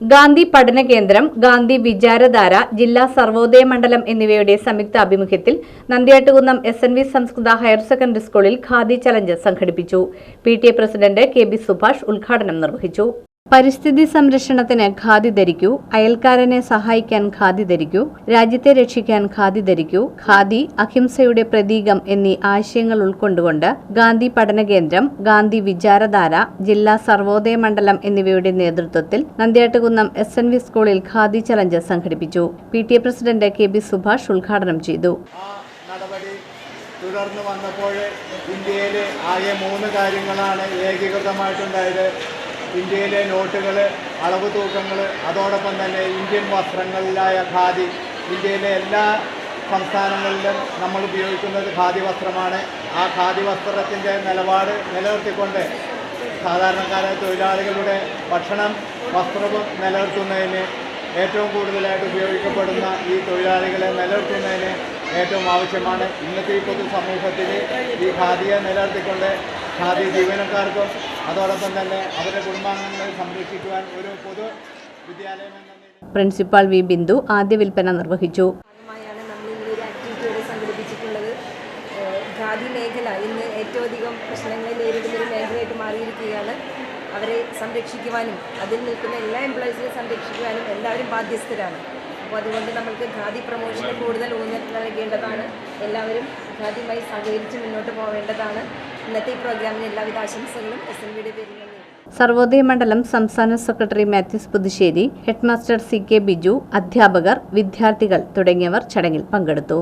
ഗാന്ധി പഠന കേന്ദ്രം ഗാന്ധി വിചാരധാര ജില്ലാ സർവോദയ മണ്ഡലം എന്നിവയുടെ സംയുക്ത ആഭിമുഖ്യത്തിൽ നന്ദിയാട്ടുകുന്നം എസ് എൻ വി സംസ്കൃത ഹയർ സെക്കൻഡറി സ്കൂളിൽ ഖാദി ചലഞ്ച് സംഘടിപ്പിച്ചു. P T A president K B Subhash ഉദ്ഘാടനം നിർവഹിച്ചു. പരിസ്ഥിതി സംരക്ഷണത്തിന് ഖാദി ധരിക്കൂ. അയൽക്കാരനെ സഹായിക്കാൻ ഖാദി ധരിക്കൂ. രാജ്യത്തെ രക്ഷിക്കാൻ ഖാദി ധരിക്കൂ. ഖാദി അഹിംസയുടെ പ്രതീകം എന്നീ ആശയങ്ങൾ ഉൾക്കൊണ്ടുകൊണ്ട് ഗാന്ധി പഠന കേന്ദ്രം ഗാന്ധി വിചാരധാര ജില്ലാ സർവോദയ മണ്ഡലം എന്നിവയുടെ നേതൃത്വത്തിൽ നന്ദിയാട്ടുകുന്നം എസ് എൻ വി സ്കൂളിൽ ഖാദി ചലഞ്ച് സംഘടിപ്പിച്ചു. P T A president K B Subhash ഉദ്ഘാടനം ചെയ്തു. തുടർന്ന് വന്നപ്പോൾ ഇന്ത്യയിലെ ആകെ മൂന്ന് കാര്യങ്ങളാണ് ഏകീകൃതമായിട്ടുണ്ടായത്. ഇന്ത്യയിലെ നോട്ടുകൾ അളവ് തൂക്കങ്ങൾ അതോടൊപ്പം തന്നെ ഇന്ത്യൻ വസ്ത്രങ്ങളിലായ ഖാദി ഇന്ത്യയിലെ എല്ലാ സംസ്ഥാനങ്ങളിലും നമ്മൾ ഉപയോഗിക്കുന്നത് ഖാദി വസ്ത്രമാണ്. ആ ഖാദി വസ്ത്രത്തിന്റെ നിലപാട് നിലനിർത്തിക്കൊണ്ട് സാധാരണക്കാരായ തൊഴിലാളികളുടെ ഭക്ഷണം വസ്ത്രവും നിലനിർത്തുന്നതിന് ഏറ്റവും കൂടുതലായിട്ട് ഉപയോഗിക്കപ്പെടുന്ന ഈ തൊഴിലാളികളെ നിലനിർത്തുന്നതിന് ഏറ്റവും ആവശ്യമാണ്. ഇന്നത്തെ ഈ പൊതുസമൂഹത്തിൽ ഈ ഖാദിയെ നിലനിർത്തിക്കൊണ്ട് ഖാദി ജീവനക്കാർക്കും അതോടൊപ്പം തന്നെ അവരുടെ കുടുംബാംഗങ്ങളെ സംരക്ഷിക്കുവാൻ ഒരു പൊതു വിദ്യാലയം പ്രിൻസിപ്പാൾ വി ബിന്ദു ആദ്യ വിൽപ്പന നിർവഹിച്ചു. ഖാദി മേഖല ഇന്ന് ഏറ്റവും അധികം പ്രശ്നങ്ങളെ നേരിടുന്ന ഒരു മേഖലയായിട്ട് മാറിയിരിക്കുകയാണ്. അവരെ സംരക്ഷിക്കുവാനും അതിൽ നിൽക്കുന്ന എല്ലാ എംപ്ലോയീസിനെ സംരക്ഷിക്കുവാനും എല്ലാവരും ബാധ്യസ്ഥരാണ്. അപ്പോൾ അതുകൊണ്ട് നമ്മൾക്ക് ഖാദി പ്രൊമോഷന് കൂടുതൽ ഊന്നൽ നൽകേണ്ടതാണ്. എല്ലാവരും ഖാദിയുമായി സഹകരിച്ച് മുന്നോട്ട് പോവേണ്ടതാണ്. ഇന്നത്തെ ഈ പ്രോഗ്രാമിന് എല്ലാവിധ ആശംസകളും എസ് എൻ പേരിൽ സർവോദയ മണ്ഡലം സംസ്ഥാന secretary Mathews Puthussery headmaster C K Biju അധ്യാപകർ വിദ്യാർത്ഥികൾ തുടങ്ങിയവർ ചടങ്ങിൽ പങ്കെടുത്തു.